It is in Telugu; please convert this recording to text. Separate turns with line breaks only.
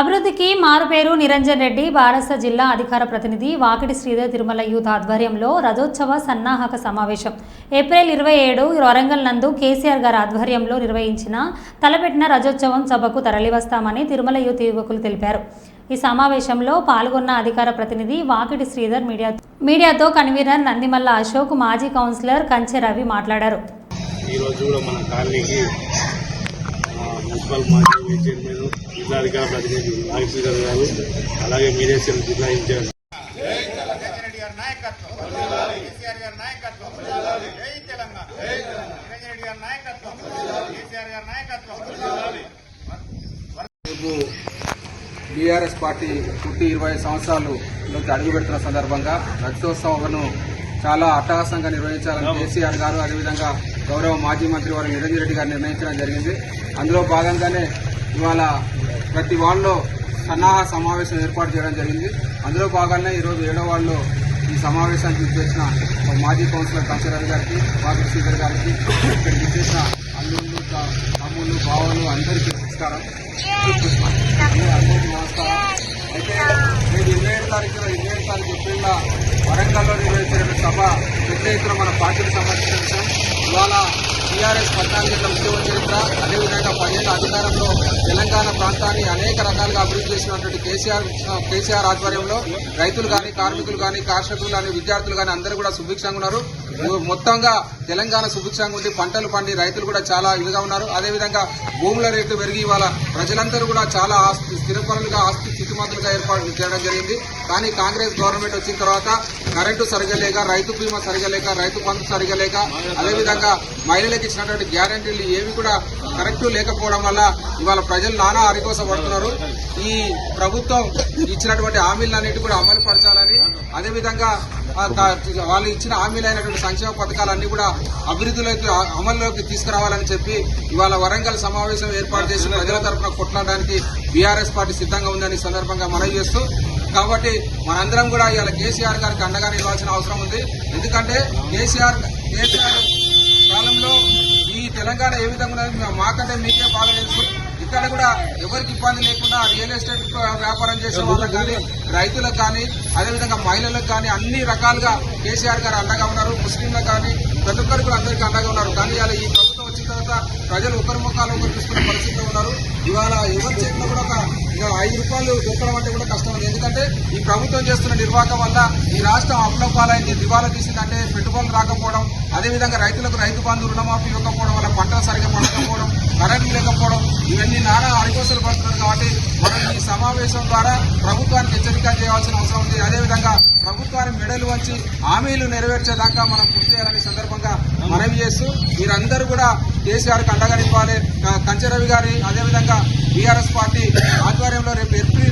అభివృద్ధికి మారుపేరు నిరంజన్ రెడ్డి బారస జిల్లా అధికార ప్రతినిధి వాకిటి శ్రీధర్ తిరుమల యూత్ ఆధ్వర్యంలో రథోత్సవ సన్నాహక సమావేశం. ఏప్రిల్ ఇరవై ఏడు వరంగల్ నందు కేసీఆర్ గారి ఆధ్వర్యంలో నిర్వహించిన తలపెట్టిన రథోత్సవం సభకు తరలివస్తామని తిరుమల యూత్ యువకులు తెలిపారు. ఈ సమావేశంలో పాల్గొన్న అధికార ప్రతినిధి వాకిటి శ్రీధర్ మీడియా మీడియాతో కన్వీనర్ నందిమల్ల అశోక్ మాజీ కౌన్సిలర్ కంచె రవి మాట్లాడారు.
ఈరోజు కూడా మన మున్సిపల్ మాజీ చైర్మన్ జిల్లాధికార ప్రతినిధి నాగేశ్వర గారు అలాగే మీరేశ్వర జిల్లా ఇన్ఛార్జ్.
బీఆర్ఎస్ పార్టీ పుట్టి ఇరవై సంవత్సరాలు అడుగు పెడుతున్న సందర్భంగా రజతోత్సవాలను చాలా అట్టహాసంగా నిర్వహించాలని కేసీఆర్ గారు అదేవిధంగా గౌరవ మాజీ మంత్రి వారు నిరంజన్ రెడ్డి గారు నిర్ణయించడం జరిగింది. అందులో భాగంగానే ఇవాళ ప్రతి వాళ్ళలో సన్నాహ సమావేశం ఏర్పాటు చేయడం జరిగింది. అందులో భాగంగానే ఈరోజు ఏడో వాళ్ళు ఈ సమావేశానికి ఇచ్చేసిన మాజీ కౌన్సిలర్ కంచరావు గారికి వాకి శ్రీధర్ గారికి ఇక్కడికి ఇచ్చేసిన అల్లుళ్ళు తమ్ముళ్ళు బావలు అందరికీ నమస్కారం అందరికీ నమస్కారం అయితే నేను ఇరవై ఏడు తారీఖున ఇరవై ఏడు తారీఖు ఏప్రిల్ వరంగల్లో నిర్వహించిన సభ పెద్ద ఎత్తున మన పార్టీకి సంబంధించిన విషయం. ఇవాళ టీఆర్ఎస్ పద్నాలుగేళ్ళ ఉద్యోగ చరిత్ర అదేవిధంగా పదిహేను అధికారంలో తెలంగాణ ప్రాంతాన్ని అనేక రకాలుగా అభివృద్ధి చేసినటువంటి కేసీఆర్ కేసీఆర్ ఆధ్వర్యంలో రైతులు కానీ కార్మికులు కానీ కార్షకులు కానీ విద్యార్థులు కానీ అందరూ కూడా సుభిక్షంగా ఉన్నారు. మొత్తంగా తెలంగాణ సుభిక్షంగా ఉండి పంటలు పండి రైతులు కూడా చాలా ఇదిగా ఉన్నారు. అదేవిధంగా భూముల రేటు పెరిగి ఇవాళ ప్రజలందరూ కూడా చాలా ఆస్తి స్థిరపరులుగా ఆస్తి స్థితిమంతులుగా ఏర్పాటు చేయడం జరిగింది. కానీ కాంగ్రెస్ గవర్నమెంట్ వచ్చిన తర్వాత కరెంటు సరిగా లేక రైతు బీమా సరిగా లేక రైతు బంధు సరిగా లేక అదేవిధంగా మహిళలకు ఇచ్చినటువంటి గ్యారంటీలు ఏవి కూడా కరెక్ట్ లేకపోవడం వల్ల ఇవాళ ప్రజలు నానా అరికోస పడుతున్నారు ఈ ప్రభుత్వం ఇచ్చినటువంటి హామీలన్నిటి కూడా అమలు పరచాలని అదేవిధంగా వాళ్ళు ఇచ్చిన హామీలైనటువంటి సంక్షేమ పథకాలన్నీ కూడా అభివృద్ధిలోకి అమల్లోకి తీసుకురావాలని చెప్పి ఇవాళ వరంగల్ సమావేశం ఏర్పాటు చేసి ప్రజల తరఫున కొట్లాడడానికి బీఆర్ఎస్ పార్టీ సిద్ధంగా ఉందని సందర్భంగా మనవి చేస్తూ కాబట్టి మనందరం కూడా ఇవాళ కేసీఆర్ గారికి అండగా నిలవాల్సిన అవసరం ఉంది. ఎందుకంటే కేసీఆర్ కేసీఆర్ కాలంలో ఈ తెలంగాణ ఏ విధంగా మాకంటే మీకే బాగా ఇక్కడ కూడా ఎవరికి ఇబ్బంది లేకుండా రియల్ ఎస్టేట్ వ్యాపారం చేసే వాళ్ళకి కానీ రైతులకు కానీ అదేవిధంగా మహిళలకు కానీ అన్ని రకాలుగా కేసీఆర్ గారు అండగా ఉన్నారు ముస్లింలకు కానీ ప్రతి ఒక్కరు కూడా అందరికీ అండగా ఉన్నారు. కానీ అలా ఈ ప్రభుత్వం వచ్చిన తర్వాత ప్రజలు ఒకరి ముఖాలు ఒకరు తీసుకునే పరిస్థితిలో ఉన్నారు. ఇవాళ ఎవరి చేతిలో కూడా ఒక ఐదు రూపాయలు దొరకడం అంటే కూడా కష్టం ఉంది. ఎందుకంటే ఈ ప్రభుత్వం చేస్తున్న నిర్వాహకం వల్ల ఈ రాష్ట్రం అప్లపాలైంది. దివాలా తీసిందంటే పెట్టుబడులు రాకపోవడం అదేవిధంగా రైతులకు రైతు బంధు రుణమాఫీ ఇవ్వకపోవడం వల్ల పంటలు సరిగ్గా పండకపోవడం కరెంట్ లేకపోవడం ఇవన్నీ నానా అరికోసలు పడుతున్నారు కాబట్టి మనం ఈ సమావేశం ద్వారా ప్రభుత్వానికి హెచ్చరిక చేయాల్సిన అవసరం ఉంది. అదేవిధంగా ప్రభుత్వాన్ని మెడలు వచ్చి హామీలు నెరవేర్చేదాకా మనం కృషి చేయాలని సందర్భంగా మనవి చేస్తూ మీరందరూ కూడా కేసీఆర్కి అండగా నింపాలి క- కంచెరవి గారి అదేవిధంగా బీఆర్ఎస్ పార్టీ ఆధ్వర్యంలో రేపు ఏప్రిల్